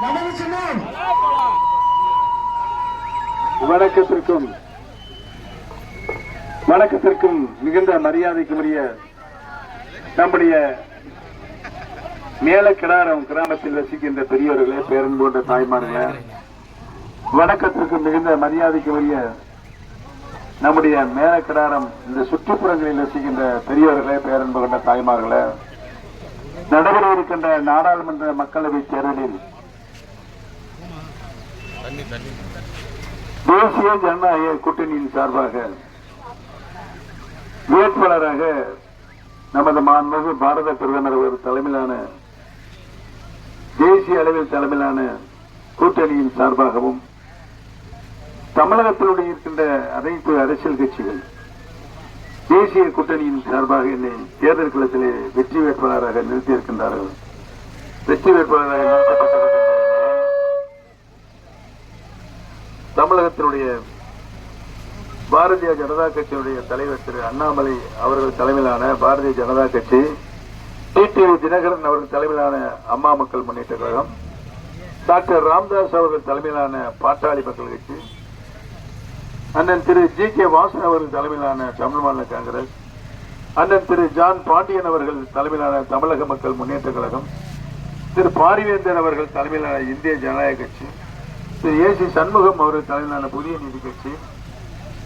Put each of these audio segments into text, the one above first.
நமது சின்னம். வணக்கத்திற்கும் வணக்கத்திற்கும் மிகுந்த மரியாதைக்குரிய நம்முடைய மேலக்கிடாரம் கிராமத்தில் வசிக்கின்ற பெரியவர்களே பேரன் போன்ற தாய்மார்களே வணக்கத்திற்கும் மிகுந்த மரியாதைக்குரிய நம்முடைய மேலக்கிடாரம் இந்த சுற்றுப்புறங்களில் வசிக்கின்ற பெரியவர்களே பேரன்பு கொண்ட தாய்மார்களே நடைபெற இருக்கின்ற நாடாளுமன்ற மக்களவை தேர்தலில் தேசிய ஜனநாயக கூட்டணியின் சார்பாக வேட்பாளராக நமது மாண்புமிகு பாரத பிரதமர் அவர் தலைமையிலான தேசிய அளவில் தலைமையிலான கூட்டணியின் சார்பாகவும் தமிழகத்தில் இருக்கின்ற அனைத்து அரசியல் கட்சிகள் தேசிய கூட்டணியின் சார்பாக என்னை தேர்தல் களத்திலே வெற்றி வேட்பாளராக நிறுத்தியிருக்கின்றார்கள். வெற்றி வேட்பாளராக நிறுத்தப்பட்டிருக்கின்ற தமிழகத்தினுடைய பாரதிய ஜனதா கட்சியினுடைய தலைவர் திரு அண்ணாமலை அவர்கள் தலைமையிலான பாரதிய ஜனதா கட்சி டிடிவி தினகரன் அவர்கள் தலைமையிலான அம்மா மக்கள் முன்னேற்ற கழகம் டாக்டர் ராம்தாஸ் அவர்கள் தலைமையிலான பாட்டாளி மக்கள் கட்சி அண்ணன் திரு ஜி கே வாசன் அவர்கள் தலைமையிலான தமிழ் மாநில காங்கிரஸ் அண்ணன் திரு ஜான் பாண்டியன் அவர்கள் தலைமையிலான தமிழக மக்கள் முன்னேற்ற கழகம் திரு பாரிவேந்தன் அவர்கள் தலைமையிலான இந்திய ஜனநாயக கட்சி திரு ஏ சி சண்முகம் அவர்கள் தலைமையிலான புதிய நீதி கட்சி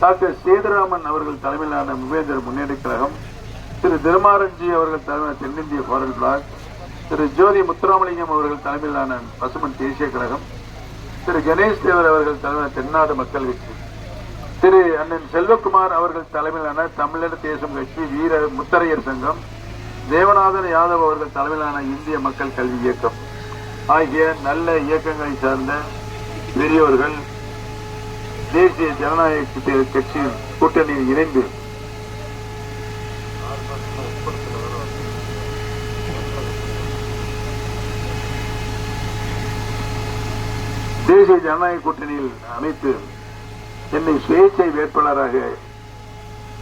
டாக்டர் சேதுராமன் அவர்கள் தலைமையிலான முபேந்தர் முன்னேற்ற கழகம் திரு திருமாரஞ்சி அவர்கள் தலைமையிலான தென்னிந்திய ஃபாரல் பிளாக் திரு ஜோதி முத்துராமலிங்கம் அவர்கள் தலைமையிலான பசுமன் தேசிய கழகம் திரு கணேஷ் தேவர் அவர்கள் தலைமையிலான தென்னாடு மக்கள் கட்சி திரு அண்ணன் செல்வகுமார் அவர்கள் தலைமையிலான தமிழர் தேசம் கட்சி வீர முத்தரையர் சங்கம் தேவநாதன் யாதவ் அவர்கள் தலைமையிலான இந்திய மக்கள் கல்வி இயக்கம் ஆகிய நல்ல இயக்கங்களை சார்ந்த பெரியவர்கள் தேசிய ஜனநாயக கட்சி- கூட்டணியில் இணைந்து தேசிய ஜனநாயக கூட்டணியில் அமைத்து என்னை சுயேட்சை வேட்பாளராக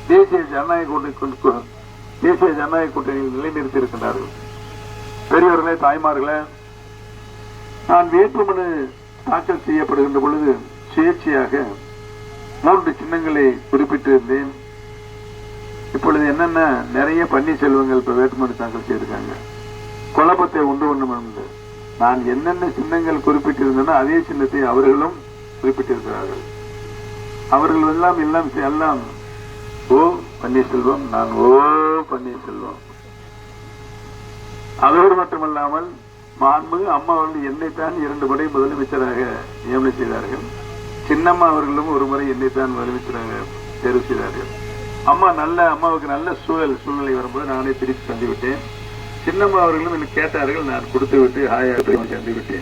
தேசிய ஜனநாயக கூட்டணி தேசிய ஜனநாயக கூட்டணியில் நிலைநிறுத்தியிருக்கிறார்கள் பெரியவர்களே தாய்மார்களே நான் வேட்புமனு தாக்கல் செய்யப்படுகின்ற பொழுது சுயேட்சையாக மூன்று சின்னங்களை குறிப்பிட்டிருந்தேன். இப்பொழுது என்னென்ன நிறைய பன்னீர்செல்வங்கள் இப்போ வேட்புமனு தாக்கல் செய்திருக்காங்க. குழப்பத்தை உண்டு பண்ணும் நான் என்னென்ன சின்னங்கள் குறிப்பிட்டிருந்தேனோ அதே சின்னத்தை அவர்களும் குறிப்பிட்டிருக்கிறார்கள். அவர்கள் எல்லாம் எல்லாம் எல்லாம் ஓ பன்னீர்செல்வம் நான் ஓ பன்னீர்செல்வம். அதோடு மட்டுமல்லாமல் மாண்பு அம்மா வந்து என்னைத்தான் இரண்டு முறை முதலமைச்சராக நியமனம் செய்தார்கள். சின்னம்மா அவர்களும் ஒரு முறை என்னைத்தான் முதலமைச்சராக தேர்வு செய்தார்கள். அம்மா நல்ல அம்மாவுக்கு நல்ல சூழல் சூழ்நிலை வரும்போது நானே பிரித்து தந்துவிட்டேன் சின்னம்மா அவர்களும் எனக்கு கேட்டார்கள் நான் கொடுத்து விட்டு ஹாயாக தந்துவிட்டேன்